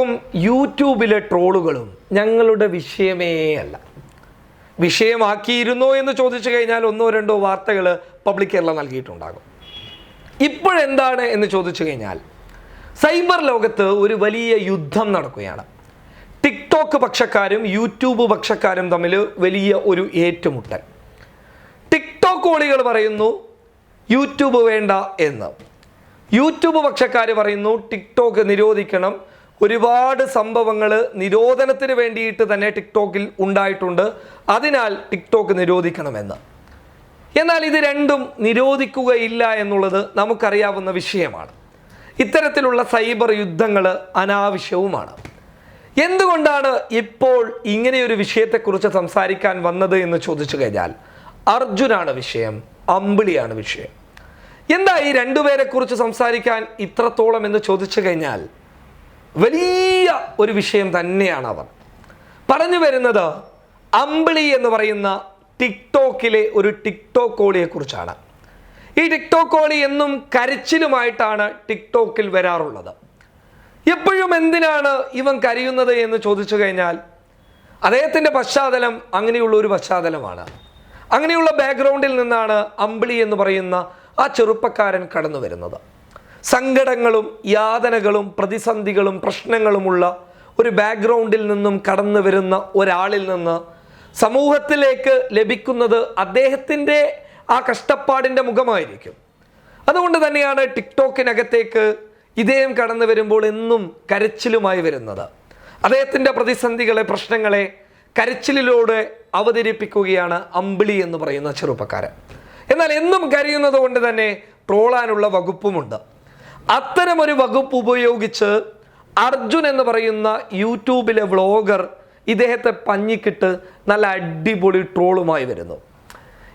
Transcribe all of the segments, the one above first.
ടിക്ടോക്കും യൂട്യൂബിലെ ട്രോളുകളും ഞങ്ങളുടെ വിഷയമേ അല്ല. വിഷയമാക്കിയിരുന്നോ എന്ന് ചോദിച്ചു കഴിഞ്ഞാൽ ഒന്നോ രണ്ടോ വാർത്തകൾ പബ്ലിക് കേരള നൽകിയിട്ടുണ്ടാകും. ഇപ്പോഴെന്താണ് എന്ന് ചോദിച്ചു കഴിഞ്ഞാൽ സൈബർ ലോകത്ത് ഒരു വലിയ യുദ്ധം നടക്കുകയാണ്. ടിക്ടോക്ക് പക്ഷക്കാരും യൂട്യൂബ് പക്ഷക്കാരും തമ്മിൽ വലിയ ഒരു ഏറ്റുമുട്ടൽ. ടിക്ടോക്ക് ഓളികൾ പറയുന്നു യൂട്യൂബ് വേണ്ട എന്ന്. യൂട്യൂബ് പക്ഷക്കാർ പറയുന്നു ടിക്ടോക്ക് നിരോധിക്കണം ഒരുപാട് സംഭവങ്ങൾ നിരോധനത്തിന് വേണ്ടിയിട്ട് തന്നെ ടിക്ടോക്കിൽ ഉണ്ടായിട്ടുണ്ട്. അതിനാൽ ടിക്ടോക്ക് നിരോധിക്കണമെന്ന്. എന്നാൽ ഇത് രണ്ടും നിരോധിക്കുകയില്ല എന്നുള്ളത് നമുക്കറിയാവുന്ന വിഷയമാണ്. ഇത്തരത്തിലുള്ള സൈബർ യുദ്ധങ്ങൾ അനാവശ്യവുമാണ്. എന്തുകൊണ്ടാണ് ഇപ്പോൾ ഇങ്ങനെയൊരു വിഷയത്തെക്കുറിച്ച് സംസാരിക്കാൻ വന്നത് എന്ന് ചോദിച്ചു കഴിഞ്ഞാൽ അർജുനാണ് വിഷയം അമ്പിളിയാണ് വിഷയം. എന്താ ഈ രണ്ടുപേരെക്കുറിച്ച് സംസാരിക്കാൻ ഇത്രത്തോളം എന്ന് ചോദിച്ചു കഴിഞ്ഞാൽ വലിയ ഒരു വിഷയം തന്നെയാണ് അവർ പറഞ്ഞു വരുന്നത് അമ്പിളി എന്ന് പറയുന്ന ടിക്ടോക്കിലെ ഒരു ടിക്ടോക്ക് കോളിയെ കുറിച്ചാണ് ഈ ടിക്ടോക്ക് കോളി എന്നും കരച്ചിലുമായിട്ടാണ് ടിക്ടോക്കിൽ വരാറുള്ളത്. എപ്പോഴും എന്തിനാണ് ഇവൻ കരയുന്നത് എന്ന് ചോദിച്ചു കഴിഞ്ഞാൽ അദ്ദേഹത്തിന്റെ പശ്ചാത്തലം അങ്ങനെയുള്ള ഒരു പശ്ചാത്തലമാണ്. അങ്ങനെയുള്ള ബാക്ക്ഗ്രൗണ്ടിൽ നിന്നാണ് അമ്പിളി എന്ന് പറയുന്ന ആ ചെറുപ്പക്കാരൻ കടന്നു വരുന്നത് സങ്കടങ്ങളും യാതനകളും പ്രതിസന്ധികളും പ്രശ്നങ്ങളുമുള്ള ഒരു ബാക്ക്ഗ്രൗണ്ടിൽ നിന്നും കടന്നു വരുന്ന ഒരാളിൽ നിന്ന് സമൂഹത്തിലേക്ക് ലഭിക്കുന്നത് അദ്ദേഹത്തിന്റെ ആ കഷ്ടപ്പാടിന്റെ മുഖമായിരിക്കും. അതുകൊണ്ട് തന്നെയാണ് ടിക്ടോക്കിനകത്തേക്ക് ഇദ്ദേഹം കടന്നു വരുമ്പോൾ എന്നും കരച്ചിലുമായി വരുന്നത്. അദ്ദേഹത്തിന്റെ പ്രതിസന്ധികളെ പ്രശ്നങ്ങളെ കരച്ചിലിലൂടെ അവതരിപ്പിക്കുകയാണ് അമ്പിളി എന്ന് പറയുന്ന ചെറുപ്പക്കാരൻ. എന്നാൽ എന്നും കരയുന്നത് കൊണ്ട് തന്നെ ട്രോളാനുള്ള വകുപ്പുമുണ്ട്. അത്തരമൊരു വകുപ്പ് ഉപയോഗിച്ച് അർജുൻ എന്ന് പറയുന്ന യൂട്യൂബിലെ വ്ളോഗർ ഇദ്ദേഹത്തെ പഞ്ഞിക്കിട്ട് നല്ല അടിപൊളി ട്രോളുമായി വരുന്നു.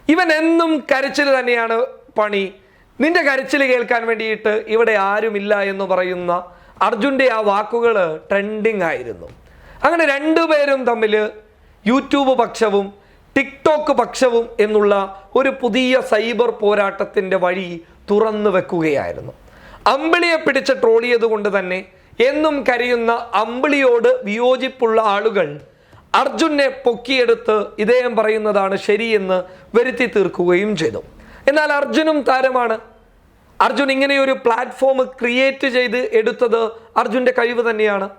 ഇവൻ എന്നും കരച്ചിൽ തന്നെയാണ് പണി. നിന്റെ കരച്ചിൽ കേൾക്കാൻ വേണ്ടിയിട്ട് ഇവിടെ ആരുമില്ല എന്ന് പറയുന്ന അർജുന്റെ ആ വാക്കുകൾ ട്രെൻഡിങ് ആയിരുന്നു. അങ്ങനെ രണ്ടുപേരും തമ്മിൽ യൂട്യൂബ് പക്ഷവും ടിക്ടോക്ക് പക്ഷവും എന്നുള്ള ഒരു പുതിയ സൈബർ പോരാട്ടത്തിന്റെ വഴി തുറന്നു വെക്കുകയായിരുന്നു. അമ്പിളിയെ പിടിച്ച് ട്രോളിയത് കൊണ്ട് തന്നെ. എന്നും കരയുന്ന അമ്പിളിയോട് വിയോജിപ്പുള്ള ആളുകൾ അർജുനെ പൊക്കിയെടുത്ത് ഇദ്ദേഹം പറയുന്നതാണ് ശരിയെന്ന് വരുത്തി തീർക്കുകയും ചെയ്തു. എന്നാൽ അർജുനും താരമാണ്. അർജുൻ ഇങ്ങനെയൊരു പ്ലാറ്റ്ഫോം ക്രിയേറ്റ് ചെയ്ത് എടുത്തത് അർജുന്റെ കഴിവ് തന്നെയാണ്.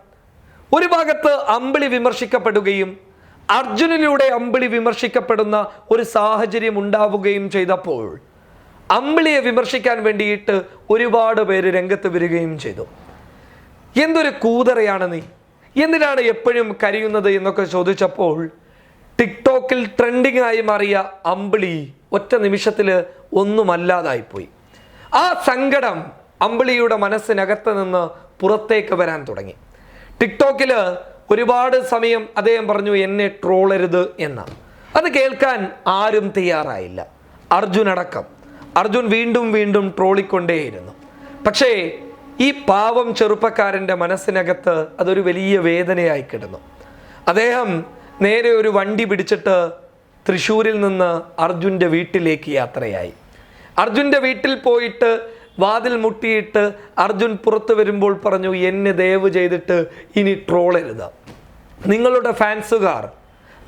ഒരു ഭാഗത്ത് അമ്പിളി വിമർശിക്കപ്പെടുകയും അർജുനിലൂടെ അമ്പിളി വിമർശിക്കപ്പെടുന്ന ഒരു സാഹചര്യം ഉണ്ടാവുകയും ചെയ്തപ്പോൾ അമ്പിളിയെ വിമർശിക്കാൻ വേണ്ടിയിട്ട് ഒരുപാട് പേര് രംഗത്ത് വരികയും ചെയ്തു. എന്തൊരു കൂതറയാണ് നീ? എന്തിനാണ് എപ്പോഴും കരയുന്നത് എന്നൊക്കെ ചോദിച്ചപ്പോൾ ടിക്ടോക്കിൽ ട്രെൻഡിങ് ആയി മാറിയ അമ്പിളി ഒറ്റ നിമിഷത്തിൽ ഒന്നുമല്ലാതായിപ്പോയി. ആ സങ്കടം അമ്പിളിയുടെ മനസ്സിനകത്ത് നിന്ന് പുറത്തേക്ക് വരാൻ തുടങ്ങി. ടിക്ടോക്കിൽ ഒരുപാട് സമയം അദ്ദേഹം പറഞ്ഞു എന്നെ ട്രോളരുത് എന്ന്. അത് കേൾക്കാൻ ആരും തയ്യാറായില്ല. അർജുൻ അടക്കം അർജുൻ വീണ്ടും വീണ്ടും ട്രോളിക്കൊണ്ടേയിരുന്നു. പക്ഷേ ഈ പാവം ചെറുപ്പക്കാരന്റെ മനസ്സിനകത്ത് അതൊരു വലിയ വേദനയായി കിടന്നു. അദ്ദേഹം നേരെ ഒരു വണ്ടി പിടിച്ചിട്ട് തൃശ്ശൂരിൽ നിന്ന് അർജുന്റെ വീട്ടിലേക്ക് യാത്രയായി. അർജുന്റെ വീട്ടിൽ പോയിട്ട് വാതിൽ മുട്ടിയിട്ട് അർജുൻ പുറത്തു വരുമ്പോൾ പറഞ്ഞു എന്നെ ദയവ് ചെയ്തിട്ട് ഇനി ട്രോളരുത്. നിങ്ങളുടെ ഫാൻസുകാർ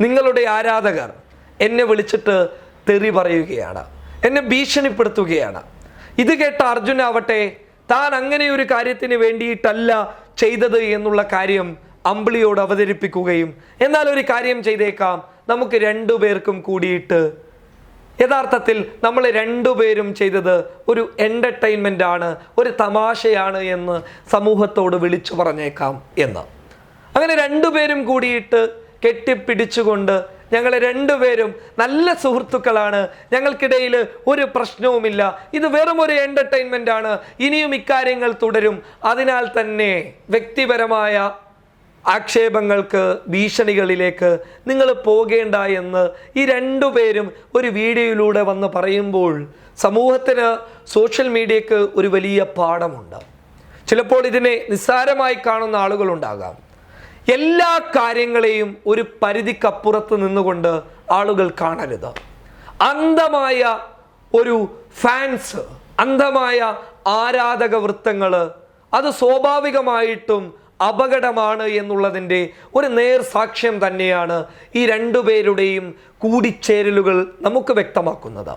നിങ്ങളുടെ ആരാധകർ എന്നെ വിളിച്ചിട്ട് തെറി പറയുകയാണ്. എന്നെ ഭീഷണിപ്പെടുത്തുകയാണ്. ഇത് കേട്ട അർജുനാവട്ടെ താൻ അങ്ങനെ ഒരു കാര്യത്തിന് വേണ്ടിയിട്ടല്ല ചെയ്തത് എന്നുള്ള കാര്യം അമ്പിളിയോട് അവതരിപ്പിക്കുകയും എന്നാൽ ഒരു കാര്യം ചെയ്തേക്കാം നമുക്ക് രണ്ടു പേർക്കും കൂടിയിട്ട്. യഥാർത്ഥത്തിൽ നമ്മൾ രണ്ടുപേരും ചെയ്തത് ഒരു എന്റർടൈൻമെന്റ് ആണ് ഒരു തമാശയാണ് എന്ന് സമൂഹത്തോട് വിളിച്ചു പറഞ്ഞേക്കാം എന്ന്. അങ്ങനെ രണ്ടുപേരും കൂടിയിട്ട് കെട്ടിപ്പിടിച്ചുകൊണ്ട് ഞങ്ങൾ രണ്ടുപേരും നല്ല സുഹൃത്തുക്കളാണ്. ഞങ്ങൾക്കിടയിൽ ഒരു പ്രശ്നവുമില്ല. ഇത് വെറും ഒരു എന്റർടൈൻമെന്റ് ആണ്. ഇനിയും ഇക്കാര്യങ്ങൾ തുടരും. അതിനാൽ തന്നെ വ്യക്തിപരമായ ആക്ഷേപങ്ങൾക്ക് ഭീഷണികളിലേക്ക് നിങ്ങൾ പോകേണ്ട എന്ന് ഈ രണ്ടുപേരും ഒരു വീഡിയോയിലൂടെ വന്ന് പറയുമ്പോൾ സമൂഹത്തിന് സോഷ്യൽ മീഡിയക്ക് ഒരു വലിയ പാഠമുണ്ട്. ചിലപ്പോൾ ഇതിനെ നിസ്സാരമായി കാണുന്ന ആളുകളുണ്ടാകാം. എല്ലാ കാര്യങ്ങളെയും ഒരു പരിധിക്കപ്പുറത്ത് നിന്നുകൊണ്ട് ആളുകൾ കാണരുത്. അന്ധമായ ഒരു ഫാൻസ് അന്ധമായ ആരാധക വൃത്തങ്ങൾ അത് സ്വാഭാവികമായിട്ടും അപകടമാണ് എന്നുള്ളതിന്റെ ഒരു നേർ സാക്ഷ്യം തന്നെയാണ് ഈ രണ്ടുപേരുടെയും കൂടിച്ചേരലുകൾ നമുക്ക് വ്യക്തമാക്കുന്നത്.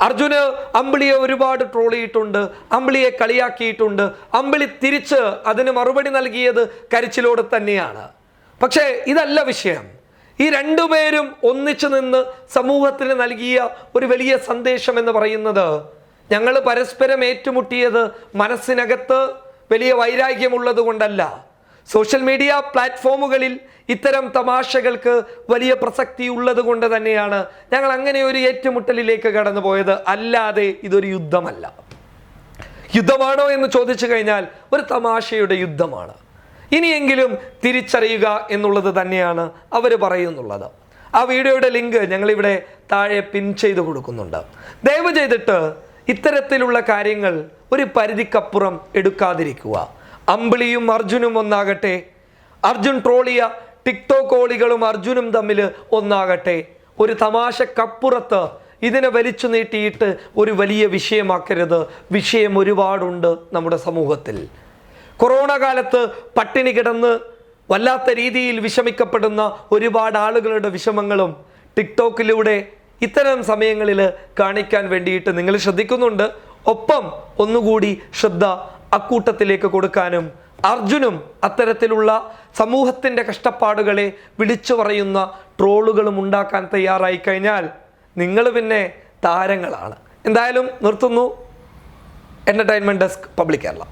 അർജുന് അമ്പിളിയെ ഒരുപാട് ട്രോൾ ചെയ്തിട്ടുണ്ട് അമ്പിളിയെ കളിയാക്കിയിട്ടുണ്ട്. അമ്പിളി തിരിച്ച് അതിന് മറുപടി നൽകിയത് കരിച്ചിലോട് തന്നെയാണ്. പക്ഷേ ഇതല്ല വിഷയം. ഈ രണ്ടുപേരും ഒന്നിച്ചു നിന്ന് സമൂഹത്തിന് നൽകിയ ഒരു വലിയ സന്ദേശം എന്ന് പറയുന്നത് ഞങ്ങൾ പരസ്പരം ഏറ്റുമുട്ടിയത് മനസ്സിനകത്ത് വലിയ വൈരാഗ്യമുള്ളത് കൊണ്ടല്ല സോഷ്യൽ മീഡിയ പ്ലാറ്റ്ഫോമുകളിൽ ഇത്തരം തമാശകൾക്ക് വലിയ പ്രസക്തി ഉള്ളത് കൊണ്ട് തന്നെയാണ് ഞങ്ങൾ അങ്ങനെ ഒരു ഏറ്റുമുട്ടലിലേക്ക് കടന്നു പോയത് അല്ലാതെ ഇതൊരു യുദ്ധമല്ല. യുദ്ധമാണോ എന്ന് ചോദിച്ചു കഴിഞ്ഞാൽ ഒരു തമാശയുടെ യുദ്ധമാണ്. ഇനിയെങ്കിലും തിരിച്ചറിയുക എന്നുള്ളത് തന്നെയാണ് അവർ പറയുന്നുള്ളത്. ആ വീഡിയോയുടെ ലിങ്ക് ഞങ്ങളിവിടെ താഴെ പിൻ ചെയ്ത് കൊടുക്കുന്നുണ്ട്. ദയവ് ചെയ്തിട്ട് ഇത്തരത്തിലുള്ള കാര്യങ്ങൾ ഒരു പരിധിക്കപ്പുറം എടുക്കാതിരിക്കുക. അമ്പിളിയും അർജുനും ഒന്നാകട്ടെ. അർജുൻ ട്രോളിയ ടിക്ടോക്ക് ഓളികളും അർജുനും തമ്മിൽ ഒന്നാകട്ടെ. ഒരു തമാശ തമാശക്കപ്പുറത്ത് ഇതിനെ വലിച്ചു നീട്ടിയിട്ട് ഒരു വലിയ വിഷയമാക്കരുത്. വിഷയം ഒരുപാടുണ്ട് നമ്മുടെ സമൂഹത്തിൽ. കൊറോണ കാലത്ത് പട്ടിണി കിടന്ന് വല്ലാത്ത രീതിയിൽ വിഷമിക്കപ്പെടുന്ന ഒരുപാട് ആളുകളുടെ വിഷമങ്ങളും ടിക്ടോക്കിലൂടെ ഇത്തരം സമയങ്ങളിൽ കാണിക്കാൻ വേണ്ടിയിട്ട് നിങ്ങൾ ശ്രദ്ധിക്കുന്നുണ്ട്. ഒപ്പം ഒന്നുകൂടി ശ്രദ്ധ അക്കൂട്ടത്തിലേക്ക് കൊടുക്കാനും അർജുനും അത്തരത്തിലുള്ള സമൂഹത്തിന്റെ കഷ്ടപ്പാടുകളെ വിളിച്ചു പറയുന്ന ട്രോളുകളും ഉണ്ടാക്കാൻ തയ്യാറായി കഴിഞ്ഞാൽ നിങ്ങൾ പിന്നെ താരങ്ങളാണ്. എന്തായാലും നിർത്തുന്നു. Entertainment desk public Kerala